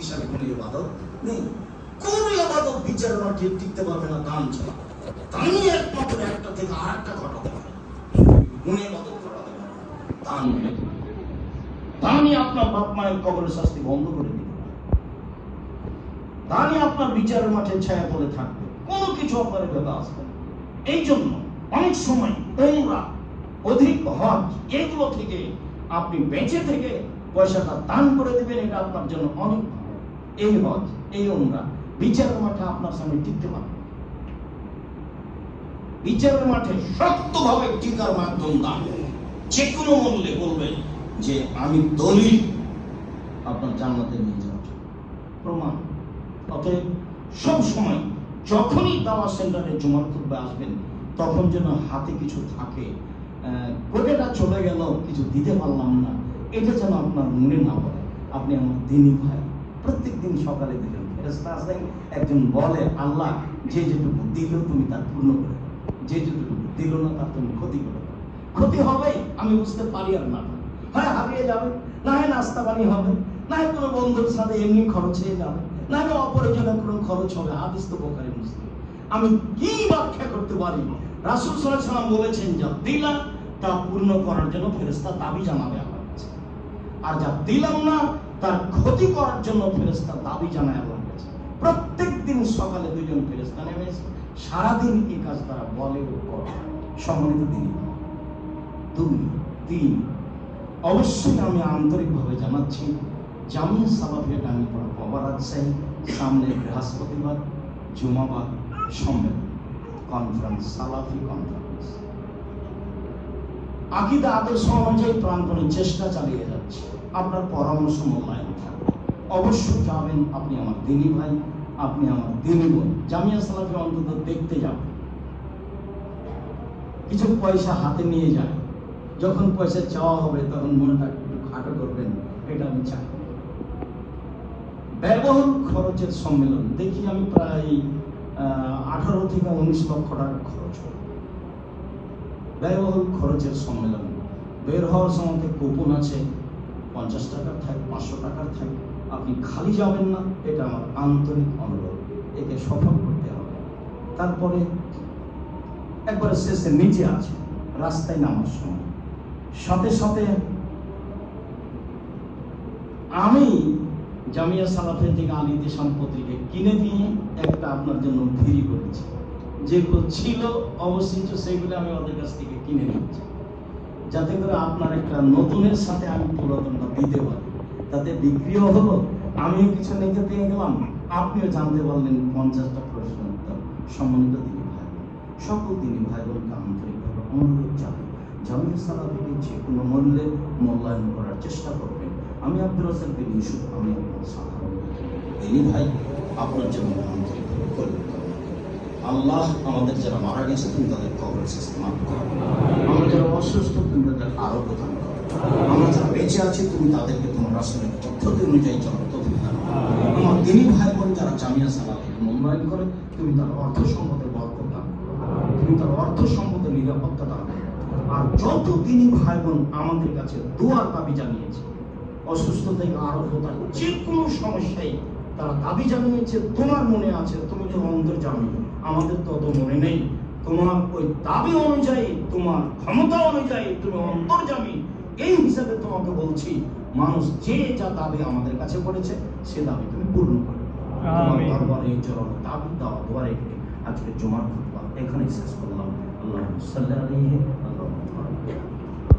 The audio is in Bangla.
শক্তিশালী কোনো ইবাদত নেই। কোন ইবাদত বিচার মাঠে টিকতে পারবে না দান ছাড়া একমাত্র একটা থেকে আর একটা ঘটাতে পারে ইবাদত ঘটাতে পারে দান আপনার বাপ মায়ের কবরের শাস্তি বন্ধ করে দিবে। আপনার বিচারের মাঠে ছায়া থাকবে। কোনো কিছু আপনার আসবে এই জন্য অনেক সময় ওমরা অধিক হজ এগুলো থেকে আপনি বেঁচে থেকে পয়সাটা দান করে দেবেন, এটা আপনার জন্য অনেক এই হজ, এই ওমরা বিচারের মাঠে আপনার সামনে টিকতে পারবে বিচারের মাঠে শক্তভাবে টিকার মাধ্যম দান যে কোনো মূল্যে বলবেন যে আমি দলিল আপনার জান্নাতে নিয়ে জন্য। প্রমাণ। অতএব সব সময় যখনই দাওয়া সেন্টারে জমা করবে আসবেন, তখন যেন হাতে কিছু থাকে। কোটেটা চলে গেল, কিছু দিতে পারলাম না। এটা যেন আপনার মনে না পড়ে। আপনি আমার দিনই ভাই। প্রত্যেক দিন সকালে দিলেন ফেরেস্তা আসেন একজন বলে, আল্লাহ যে যেটুকু দিল তুমি তার পূর্ণ করে যে যেটুকু দিল না তার তুমি ক্ষতি করে ক্ষতি হবে আমি বুঝতে পারি আর না হয়, হারিয়ে যাবে, না হয় নাস্তা পানি হবে, না কোনো বন্ধুর সাথে এমনি খরচ হয়ে যাবে, না কোনো খরচ হবে, হাদিস তো বোখারি, মুসলিম। আমি কি ব্যাখ্যা করতে পারি? রাসূল আলাইহি বলেছেন, যা দিলাম তা পূর্ণ করার জন্য ফেরেশতা দাবি জানাবে আর যা দিলাম না, তার ক্ষতি করার জন্য ফেরেশতা দাবি জানায় আমার কাছে। প্রত্যেক দিন সকালে দুইজন ফেরেশতা নেমে সারাদিন এই কাজ তারা বলে ও সম্মানিত দিন, দুই, তিন, অবশ্যই আমি আন্তরিকভাবে জানাচ্ছি, জামিন সালাফিয়া ডানি পড়া বাবা রাজশাহী, সামনে বৃহস্পতিবার জুমাবাদ সম্মেলন। কনফারেন্স সালাফি কনফারেন্স আকিদা আদর্শ অনুযায়ী প্রাণপণে চেষ্টা চালিয়ে যাচ্ছে। আপনার পরামর্শ মূল্যায়ন অবশ্যই যাবেন আপনি আমার দিনী ভাই, আপনি আমার দিনী বোন। জামিয়া সালাফি অন্তত দেখতে যাবেন কিছু পয়সা হাতে নিয়ে যায় যখন পয়সা চাওয়া হবে, তখন মনটা একটু খাটো করবেন, এটা আমি চাই। ব্যয়বহুল খরচের সম্মেলন। দেখি আমি প্রায় আঠারো থেকে উনিশ লক্ষ টাকা খরচ করি ব্যয়বহুল খরচের সম্মেলন। বের হওয়ার সময় কুপন আছে, পঞ্চাশ টাকার থাক, পাঁচশো টাকার থাক। আপনি খালি যাবেন না, এটা আমার আন্তরিক অনুরোধ। একে সফল করতে হবে। তারপরে একবার শেষে নিচে আছে, রাস্তায় নামার সময়। সাথে সাথে আমি জামিয়া সালাফের থেকে আলিতে সম্পত্তিকে কিনে দিয়ে একটা আপনার জন্য ফ্রি করেছি। যেগুলো ছিল অবশিষ্ট সেগুলো আমি ওদের কাছ থেকে কিনে নিচ্ছি। যাতে করে আপনার একটা নতুনের সাথে আমি পুরাতনটা দিতে পারি। তাতে বিক্রিও হলো, আমিও কিছু নিতে পেয়ে গেলাম। আপনিও জানতে পারলেন পঞ্চাশটা প্রশ্ন উত্তর সম্মানিত দিনী ভাই। সকল দিনী ভাই বোনকে আন্তরিকভাবে অনুরোধ জানাই, জামিয়া সালাফিকে যে কোনো মূল্যে মূল্যায়ন করার চেষ্টা করবেন। আমি আব্দুল রাজাক বিন আমি আপনার সাধারণ দিনী ভাই, আপনার জন্য আন্তরিকভাবে কল্যাণ কামনা করি। আল্লাহ আমাদের যারা মারা গেছে, তুমি তাদের কবর মাফ করো। আমরা যারা অসুস্থ তুমি তাদের আরও প্রদান করো। আমরা যারা বেঁচে আছি, তুমি তাদেরকে তোমার রাসূলের পদ্ধতি অনুযায়ী তৌফিক দান আমার দিনী ভাই বোন যারা জামিয়া সালাফিকে মূল্যায়ন করে, তুমি তার অর্থ সম্পদের বরকত দান তুমি তার অর্থ সম্পদের নিরাপত্তা দান আর যত তিনি ভাই বোন আমাদের কাছে দোয়ার দাবি জানিয়েছে অসুস্থ থেকে আরম্ভ তার যে কোনো সমস্যায় তারা দাবি জানিয়েছে তোমার মনে আছে তুমি তো অন্তর জানো। আমাদের তত মনে নেই। তোমার ওই দাবি অনুযায়ী তোমার ক্ষমতা অনুযায়ী তুমি অন্তর জামি। এই হিসাবে তোমাকে বলছি মানুষ যে যা দাবি আমাদের কাছে করেছে সে দাবি তুমি পূর্ণ করো। তোমার আমিন। দরবারে এই চরণ দাবি দেওয়া দোয়া রেখে আজকে জমার খুতবা এখানেই শেষ করলাম। আল্লাহ আলাইহি